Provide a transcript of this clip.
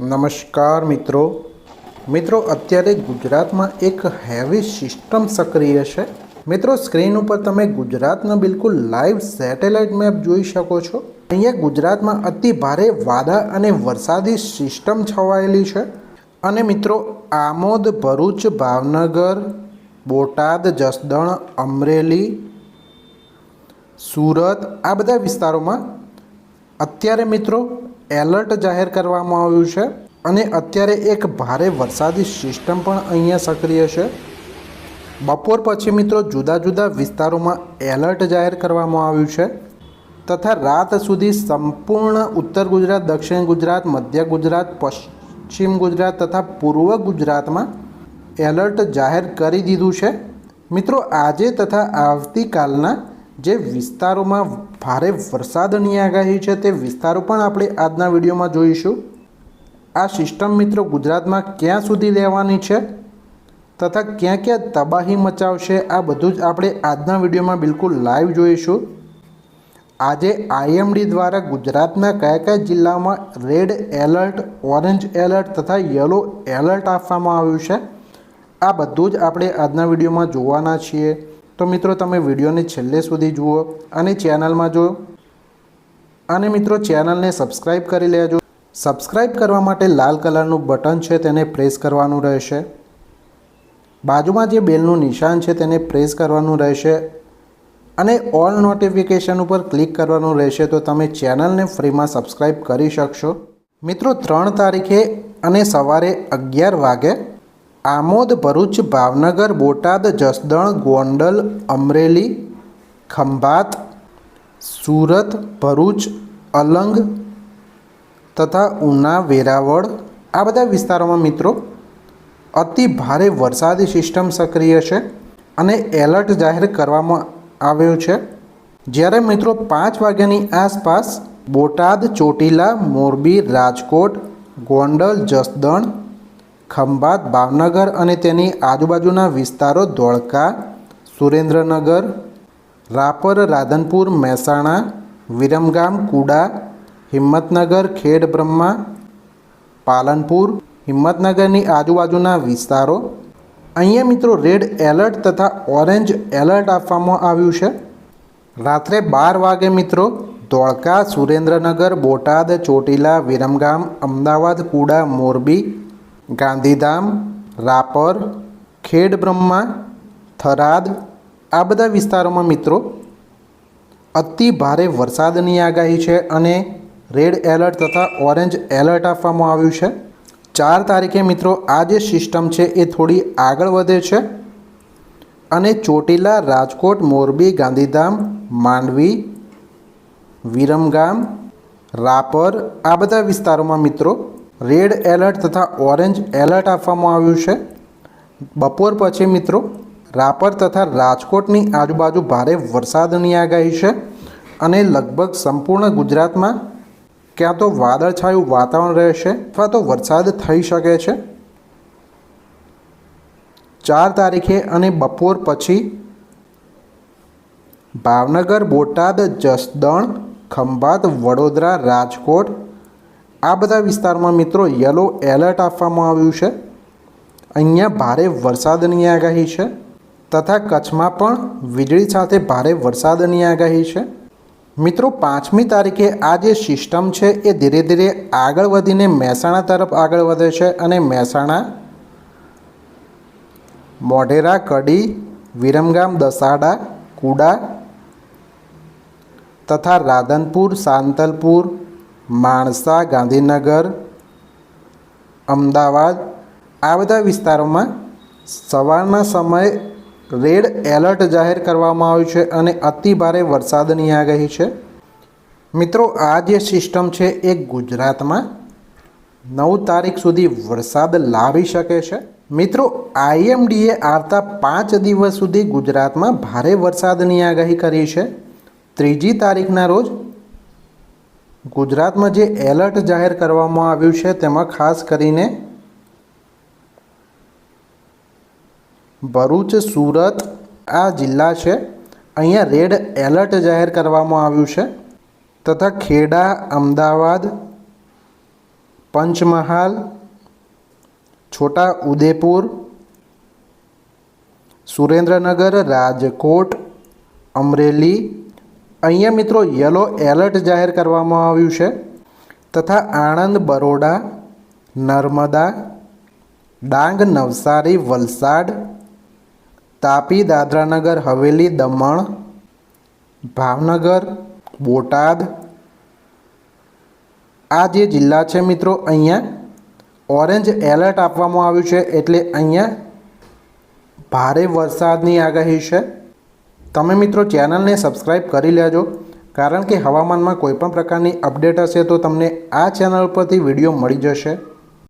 નમસ્કાર મિત્રો. મિત્રો, અત્યારે ગુજરાતમાં એક હેવી સિસ્ટમ સક્રિય છે. મિત્રો સ્ક્રીન ઉપર તમે ગુજરાતનો બિલકુલ લાઈવ સેટેલાઇટ મેપ જોઈ શકો છો. અહીંયા ગુજરાતમાં અતિ ભારે વાદા અને વરસાદી સિસ્ટમ છવાયેલી છે. અને મિત્રો, આમોદ, ભરૂચ, ભાવનગર, બોટાદ, જસદણ, અમરેલી, સુરત આ બધા વિસ્તારોમાં અત્યારે મિત્રો એલર્ટ જાહેર કરવામાં આવ્યું છે અને અત્યારે એક ભારે વરસાદી સિસ્ટમ પણ અહીંયા સક્રિય છે. બપોર પછી મિત્રો જુદા જુદા વિસ્તારોમાં એલર્ટ જાહેર કરવામાં આવ્યું છે તથા રાત સુધી સંપૂર્ણ ઉત્તર ગુજરાત, દક્ષિણ ગુજરાત, મધ્ય ગુજરાત, પશ્ચિમ ગુજરાત તથા પૂર્વ ગુજરાતમાં એલર્ટ જાહેર કરી દીધું છે. મિત્રો આજે તથા આવતીકાલના જે વિસ્તારોમાં ભારે વરસાદની આગાહી છે તે વિસ્તારો પણ આપણે આજના વિડીયોમાં જોઈશું. આ સિસ્ટમ મિત્રો ગુજરાતમાં ક્યાં સુધી લેવાની છે તથા ક્યાં ક્યાં તબાહી મચાવશે આ બધું જ આપણે આજના વિડીયોમાં બિલકુલ લાઈવ જોઈશું. આજે આઈએમડી દ્વારા ગુજરાતના કયા કયા જિલ્લામાં રેડ એલર્ટ, ઓરેન્જ એલર્ટ તથા યલો એલર્ટ આપવામાં આવ્યું છે આ બધું જ આપણે આજના વિડીયોમાં જોવાના છીએ. તો મિત્રો તમે વિડીયોને છેલ્લે સુધી જુઓ અને ચેનલમાં જો અને મિત્રો ચેનલને સબસ્ક્રાઈબ કરી લેજો. સબસ્ક્રાઈબ કરવા માટે લાલ કલરનું બટન છે તેને પ્રેસ કરવાનું રહેશે. બાજુમાં જે બેલનું નિશાન છે તેને પ્રેસ કરવાનું રહેશે. અને ઓલ નોટિફિકેશન ઉપર ક્લિક કરવાનું રહેશે તો તમે ચેનલને ફ્રીમાં સબસ્ક્રાઈબ કરી શકશો. મિત્રો ત્રણ તારીખે અને સવારે અગિયાર વાગે આમોદ, ભરૂચ, ભાવનગર, બોટાદ, જસદણ, ગોંડલ, અમરેલી, ખંભાત, સુરત, ભરૂચ, અલંગ તથા ઉના, વેરાવળ. આ બધા વિસ્તારોમાં મિત્રો, અતિ ભારે વરસાદી સિસ્ટમ સક્રિય છે અને એલર્ટ જાહેર કરવામાં આવ્યો છે. જ્યારે મિત્રો પાંચ વાગ્યાની આસપાસ બોટાદ, ચોટીલા, મોરબી, રાજકોટ, ગોંડલ, જસદણ ખંભાત, ભાવનગર અને તેની આજુબાજુના વિસ્તારો ધોળકા, સુરેન્દ્રનગર, રાપર, રાધનપુર, મહેસાણા, વિરમગામ, કુડા, હિંમતનગર, ખેડ બ્રહ્મા, પાલનપુર, હિંમતનગરની આજુબાજુના વિસ્તારો. અહીંયા મિત્રો રેડ એલર્ટ તથા ઓરેન્જ એલર્ટ આપવામાં આવ્યું છે. રાત્રે બાર વાગે મિત્રો ધોળકા, સુરેન્દ્રનગર, બોટાદ, ચોટીલા, વિરમગામ, અમદાવાદ, કુડા, મોરબી ગાંધીધામ, રાપર, ખેડ બ્રહ્મા, થરાદ આ બધા વિસ્તારોમાં મિત્રો અતિ ભારે વરસાદની આગાહી છે અને રેડ એલર્ટ તથા ઓરેન્જ એલર્ટ આપવામાં આવ્યું છે. ચાર તારીખે મિત્રો આ જે સિસ્ટમ છે એ થોડી આગળ વધે છે અને ચોટીલા, રાજકોટ, મોરબી, ગાંધીધામ, માંડવી, વિરમગામ, રાપર આ બધા વિસ્તારોમાં મિત્રો રેડ એલર્ટ તથા ઓરેન્જ એલર્ટ આપવામાં આવ્યું છે. બપોર પછી મિત્રો, રાપર તથા રાજકોટની આજુબાજુ ભારે વરસાદની આગાહી છે અને લગભગ સંપૂર્ણ ગુજરાતમાં ક્યાં તો વાદળછાયું વાતાવરણ રહેશે અથવા તો વરસાદ થઈ શકે છે. ચાર તારીખે અને બપોર પછી ભાવનગર, બોટાદ, જસદણ, ખંભાત, વડોદરા, રાજકોટ આ બધા વિસ્તારમાં મિત્રો યલો એલર્ટ આપવામાં આવ્યું છે. અહીંયા ભારે વરસાદની આગાહી છે તથા કચ્છમાં પણ વીજળી સાથે ભારે વરસાદની આગાહી છે. મિત્રો પાંચમી તારીખે આ જે સિસ્ટમ છે એ ધીરે ધીરે આગળ વધીને મહેસાણા તરફ આગળ વધે છે અને મહેસાણા, મોઢેરા, કડી, વિરમગામ, દસાડા, કુડા તથા રાધનપુર, સાંતલપુર માણસા, ગાંધીનગર, અમદાવાદ આ બધા વિસ્તારોમાં સવારના સમયે રેડ એલર્ટ જાહેર કરવામાં આવ્યું છે અને અતિ ભારે વરસાદની આગાહી છે. મિત્રો, આ જે સિસ્ટમ છે એ ગુજરાતમાં નવ તારીખ સુધી વરસાદ લાવી શકે છે. મિત્રો, આઈએમડીએ આવતા પાંચ દિવસ સુધી ગુજરાતમાં ભારે વરસાદની આગાહી કરી છે. ત્રીજી તારીખના રોજ ગુજરાતમાં જે એલર્ટ જાહેર કરવામાં આવ્યું છે, તેમાં ખાસ કરીને ભરૂચ, સુરત આ જિલ્લા છે, અહીંયા રેડ એલર્ટ જાહેર કરવામાં આવ્યું છે, તથા ખેડા, અમદાવાદ, પંચમહાલ, છોટા ઉદેપુર, સુરેન્દ્રનગર, રાજકોટ, અમરેલી અહીંયા મિત્રો યલો એલર્ટ જાહેર કરવામાં આવ્યું છે તથા આણંદ બરોડા, નર્મદા, ડાંગ, નવસારી, વલસાડ, તાપી, દાદરાનગર, હવેલી, દમણ, ભાવનગર, બોટાદ. આ જે જિલ્લા છે મિત્રો અહીંયા ઓરેન્જ એલર્ટ આપવામાં આવ્યું છે એટલે અહીંયા ભારે વરસાદની આગાહી છે. તમે મિત્રો ચેનલને સબસ્ક્રાઈબ કરી લેજો, કારણ કે હવામાનમાં કોઈપણ પ્રકારની અપડેટ હશે તો તમને આ ચેનલ પરથી વીડિયો મળી જશે.